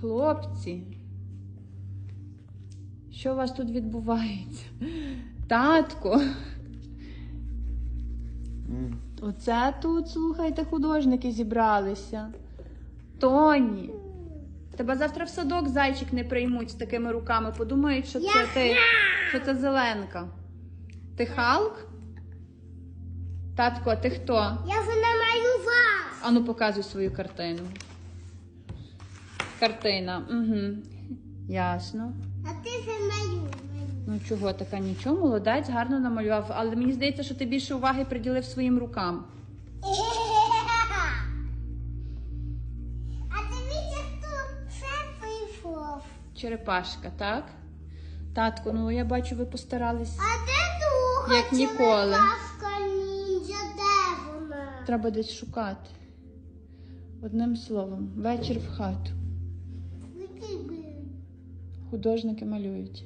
Хлопці. Що у вас тут відбувається? Татко. Оце тут, слухайте, художники зібралися. Тоні. Тебе завтра в садок зайчик не приймуть з такими руками. Подумають, що це ти, що це зеленка. Ти Халк? Татко, а ти хто? Я вже намалював. Ану, показуй свою картину. Картина. Угу. Ясно. А ти вже малюй. Ну чого така нічого, молодець, гарно намалював. Але мені здається, що ти більше уваги приділив своїм рукам. А дивіться, хто ще прийшов. Черепашка, так? Татко, ну я бачу, ви постарались. А де духа? Як ніколи. Черепашка ніндзя, де вона? Треба десь шукати. Одним словом, вечір в хату. Художники малюють.